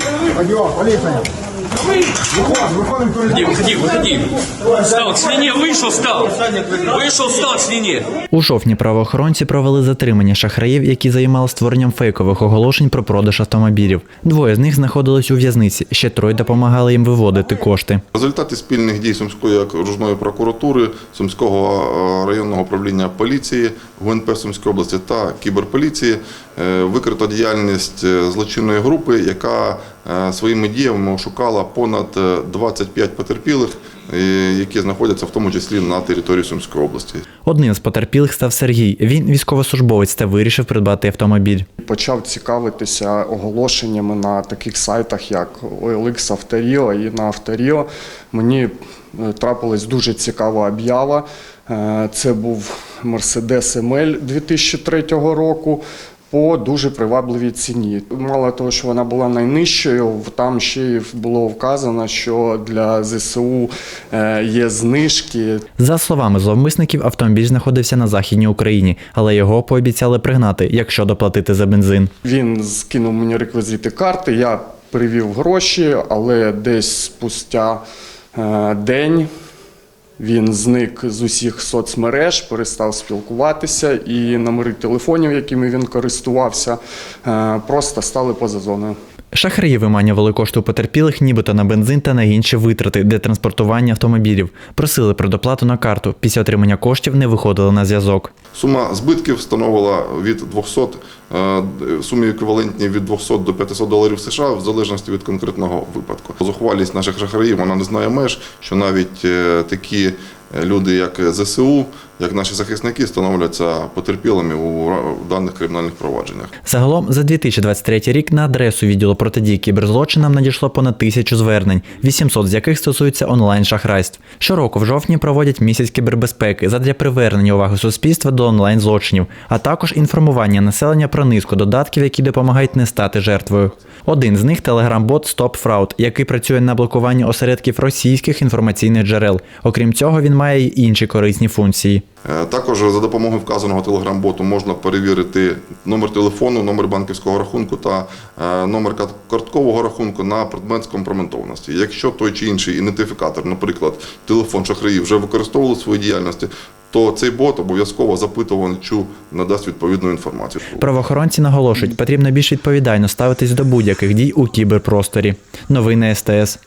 诶呦好厉害呀。Выходим, выходим, Выходи, выходи, выходи. Встал к слине, вышел, встал. Вышел, встал к слине. У жовтні правоохоронці провели затримання шахраїв, які займали створенням фейкових оголошень про продаж автомобілів. Двоє з них знаходились у в'язниці, ще троє допомагали їм виводити кошти. В результаті спільних дій Сумської окружної прокуратури, Сумського е, районного управління поліції, ГУНП Сумської області та кіберполіції е, викрито діяльність е, злочинної групи, яка е, своїми діями ошукала понад е, 25 потерпілих, е, які знаходяться в тому числі на території Сумської області. Одним з потерпілих став Сергій. Він військовослужбовець та вирішив придбати автомобіль. Почав цікавитися оголошеннями на таких сайтах, як OLX Авторіо і на Авторіо. Мені е, трапилась дуже цікава об'ява. Е, Це був Mercedes ML 2003 року. По дуже привабливій ціні. Мало того, що вона була найнижчою, там ще й було вказано, що для ЗСУ е, є знижки. За словами зловмисників, автомобіль знаходився на західній Україні, але його пообіцяли пригнати, якщо доплатити за бензин. Він скинув мені реквізити карти, я перевів гроші, але десь спустя е, день він зник з усіх соцмереж, перестав спілкуватися, і номери телефонів, якими він користувався, е, просто стали поза зоною. Шахраї виманювали кошти у потерпілих, нібито на бензин та на інші витрати для транспортування автомобілів. Просили про доплату на карту. Після отримання коштів не виходили на зв'язок. Сума збитків становила від 200, е, сумі еквівалентні від 200 до 500 доларів США в залежності від конкретного випадку. Зухвалість наших шахраїв вона не знає меж, що навіть е, такі люди, як ЗСУ, як наші захисники, становляться потерпілими у даних кримінальних провадженнях. Загалом за 2023 рік на адресу відділу протидії кіберзлочинам надійшло понад тисячу звернень, 800 з яких стосуються онлайн-шахрайств. Щороку в жовтні проводять місяць кібербезпеки задля привернення уваги суспільства до онлайн-злочинів, а також інформування населення про низку додатків, які допомагають не стати жертвою. Один з них телеграм-бот StopFraud, який працює на блокуванні осередків російських інформаційних джерел. Окрім цього, він має й інші корисні функції. Е, Також за допомогою вказаного телеграм-боту можна перевірити номер телефону, номер банківського рахунку та е, номер карткового рахунку на предмет скомпрометованості. Якщо той чи інший ідентифікатор, наприклад, телефон шахраїв вже використовували в своїй діяльності, то цей бот обов'язково запитувачу надасть відповідну інформацію. Правоохоронці наголошують, потрібно більш відповідально ставитись до будь-яких дій у кіберпросторі. Новини СТС.